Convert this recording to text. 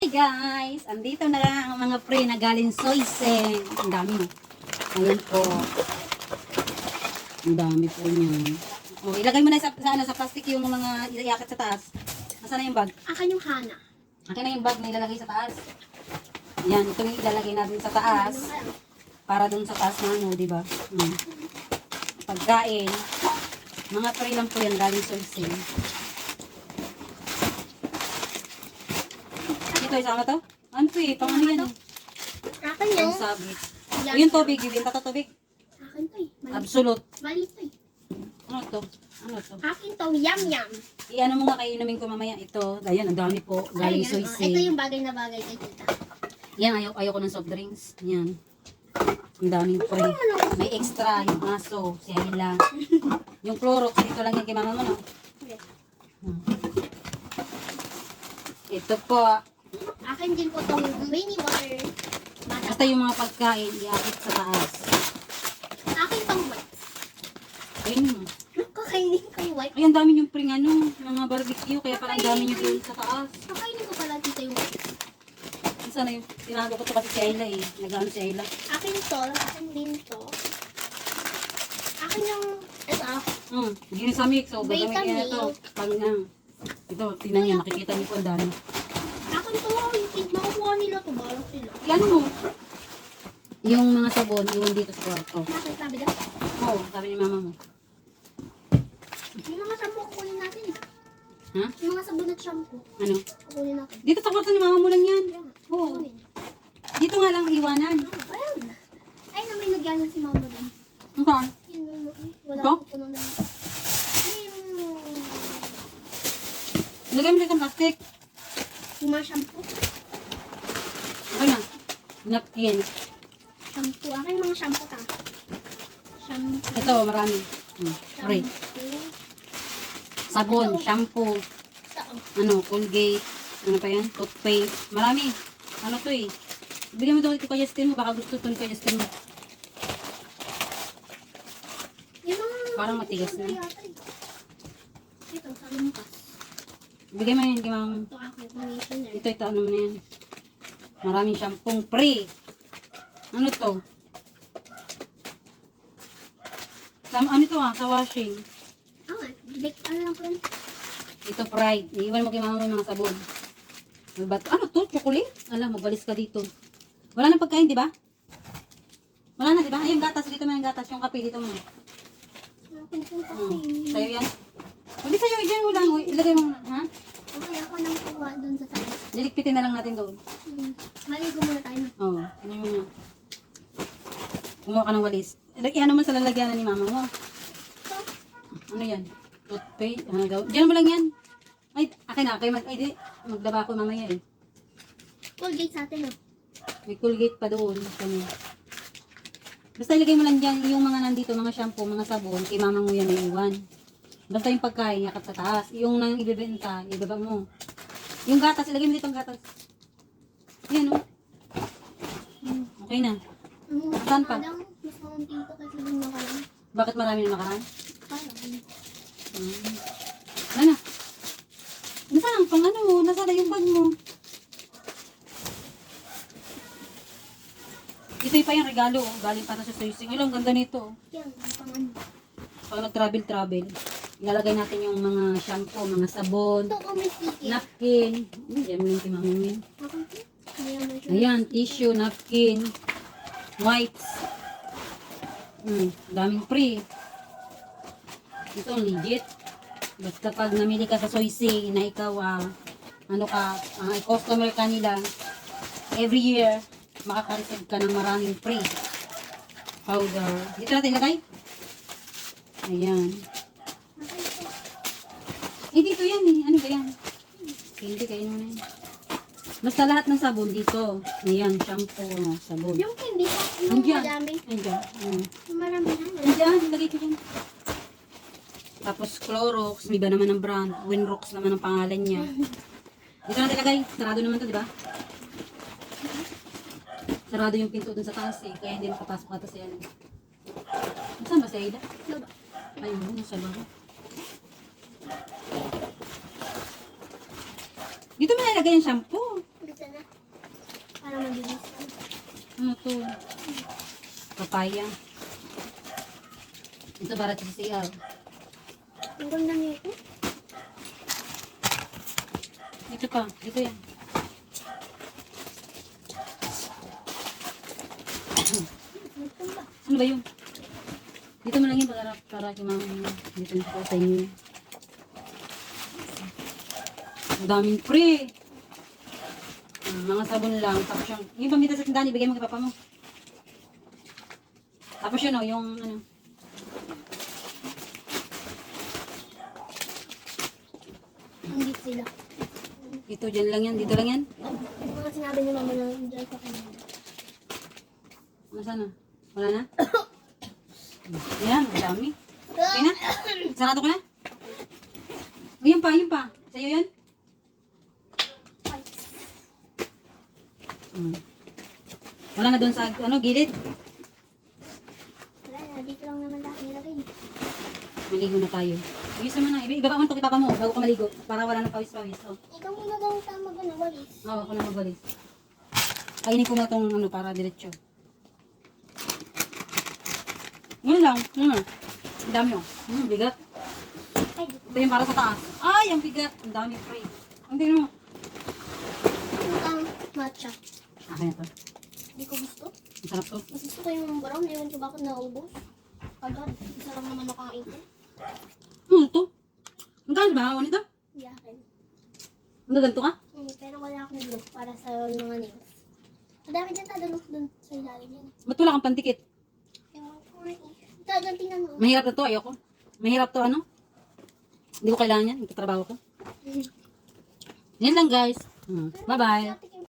Hey guys, andito na ang mga pre na galing Soysen. Ang dami mo. Ayan po. Ang dami po niyan. O, ilagay mo na sa, sa, ano, sa plastic yung mga iakit sa taas. Nasaan na yung bag? Akin yung Hana. Akin na yung bag na ilalagay sa taas. Yan, ito yung ilalagay natin sa taas. Para dun sa taas na ano, di ba? Hmm. Pagkain. Mga pre lang po yan galing Soysen. Ito, isama to? Ano to eh? Pang ano yan eh? Akin yung... Ang sabit. Yan. Yung tubig, yung to tubig. Akin to eh. Mali, Absolute. mali to eh. Ano to? Ano to? Akin to, yum yum. I-ano mo nga kayo inumin ko mamaya. Ito, ayan, ang dami po. Galing Ayan, soy oh. Ito yung bagay na bagay kay tita. Yan, ayaw, ayaw ko ng soft drinks. Yan. Ang daming pre. May extra, yung aso, si Ayla. yung Clorox, dito lang yan kay mama mo, no? Hmm. Ito po. Akin din po tong mini water. Basta yung mga pagkain, iakit sa taas. Akin tong white. Ayun mo. Kakainin ko yung white. Ay, ang dami yung pring ano, mga barbecue, kaya parang dami nyo doon sa taas. Kakainin ko pala tita yung white. Saan na yung, tinago ko to kasi si Ayla eh. Nag-ano si Ayla. Akin to, akin din to. Akin yung... Ito ah. Hmm, gini sa mix, so gagamitin na to. Pag na, ito, tingnan niyo, makikita niyo po ang dami. Akin to, yung nila to. Balak sila. Yan mo. Yung mga sabon, iwan dito sa kwarto. Bakit sabi ka? Oo, sabi ni mama mo. Yung mga shampoo kukunin natin eh. Ha? Yung mga sabon at shampoo. Ano? Kukunin natin. Dito sa kwarto ni mama mo lang yan. Yan. Oo. Kukunin. Dito nga lang iwanan. Ayun. Ay, na may nagyan si mama doon. Ang saan? Yun, yun, yun. Wala Ito? ko puno lang. Ayun. Ilagay mo dito ang plastic. Yung mga shampoo. Napkin. Shampoo. Akin mga shampoo ta. Shampoo. Ito, marami. Hmm. Shampoo. Sabon, shampoo, Ito. ano, Colgate, ano pa yan? Toothpaste. Marami. Ano to eh. Bigyan mo ito kay Justin mo. Baka gusto ito kay Justin mo. Parang matigas na. eh. Ito, sa lumpas. Bigyan mo yan kay mama. Ito akin. Conditioner. Ito, ito, ano mo na yan. Maraming shampoo free. Ano to? Sa, ano to ah, sa washing. Ah, big, ano lang po yun? Ito fried. Iiwan mo kay mama mo mga sabon. Ano ba to? Ano to? Chocolate? Alam, magbalis ka dito. Wala nang pagkain, di ba? Wala na, di ba? Ay, yung gatas. Dito mo yung gatas. Yung kape dito mo. Hmm. Sa'yo yan. Hindi sa'yo. Diyan mo lang. Ilagay mo. Ha? Okay, ako nang kuha doon sa taas. Lilikpitin na lang natin doon. Hmm. Maligo muna tayo. Oo. Oh, ano mo na. Kumuha ka ng walis. Ano mo sa lalagyanan ni mama mo. Ano yan? Toothpaste? Ano daw? Diyan mo lang yan. Ay, akin na. Kayo mag, ay, di. Magdaba ko mamaya eh. Colgate sa atin, oh. May Colgate pa doon. Kanya. Basta ilagay mo lang dyan yung mga nandito, mga shampoo, mga sabon. Kay mama mo yan na iwan. Basta yung pagkain, yakat sa taas. Yung nang ibibenta, ibaba mo. Yung gatas, ilagay mo dito ang gatas. Yan o. Hmm, Okay na. Saan pa? Parang mas maunti ito kasi dun na lang. Bakit marami na makaraan? Parang. Hmm. Ano? Nasaan ang pang ano? Nasaan na yung bag mo? Ito pa yung regalo. oh. Galing para sa Soysing. Ay, ang ganda nito. oh. Yan, pang ano. Pag nag-travel-travel, ilalagay natin yung mga shampoo, mga sabon, sticky. napkin. Hmm, yan mo yung ito. Ayan, Ayan, tissue, napkin, wipes. Hmm, daming free. Ito legit. Basta pag namili ka sa Soysing na ikaw, ah, ano ka, ah, customer ka nila, every year, makaka-receive ka ng maraming free powder. Dito natin ilagay. Ayan. Eh, dito yan eh. Ano ba yan? Hindi, kainin mo na yan. Basta lahat ng sabon dito. Ayan, shampoo, oh, sabon. Yung ko, yung Andiyan. madami. Andiyan. Mm. Yung marami na. Andiyan, ilagay ko dyan. Tapos Clorox, may iba naman ng brand. Winrox naman ang pangalan niya. Dito natin ilagay. Sarado naman to, di ba? Sarado yung pinto dun sa taas eh. Kaya hindi makapasok ata si ano. Saan ba si Aida? Ayun, nasa baba. Dito mo nalagay yung shampoo. Gusto na? to. Papaya. Ito para sa CR. Ang ganda nito. Dito pa. Dito yan. Ano ba yun? Dito mo lang yun para, para kay mama dito na po sa inyo. Ang daming free. Ah, mga sabon lang. Tapos yung, yung pamita sa tindahan, ibigay mo kay papa mo. Tapos yun o, yung ano. Hindi sila. Dito, dyan lang yan. Dito lang yan. Mga sinabi ni mama na dyan sa kanila. Nasaan na? Wala na? Yan, ang dami. Okay na? Sarado ko na? O, yun pa, yun pa. Sa'yo yan? Hmm. Wala na doon sa, ano, gilid. Wala na, dito lang naman lahat nilagay. Maligo na tayo. Ayos naman na. Ibaba mo ito kay papa mo bago ka maligo. Para wala na pawis-pawis. Oh. Ikaw muna daw sa mag-ano, walis. Oo, ako na magwalis. Kainin ko na itong ano, para diretso. Yun lang. Hmm. Ang dami oh. Hmm, bigat. Ay, Ito yung para sa taas. Ay, ang bigat. Ang dami free. Ang tingnan mo. ang matcha. Akin na to. Hindi ko gusto. Ang sarap to. Mas gusto ko yung brown. Ewan ko bakit naubos. Agad. Isa lang naman ang ipon. Hmm, ito. Ganda ba? Ano ito? Hindi akin. Ang gaganto ka? Hmm, pero wala akong glue para sa mga nails. Madami dyan tadalo dun sa ilalim yan. Ba't wala kang pantikit? Ewan ko nga eh. Tingnan mo. Mahirap na to. Ayoko. Mahirap to ano? Hindi ko kailangan yan. Ito trabaho ko. Yan lang guys. Hmm. Bye-bye.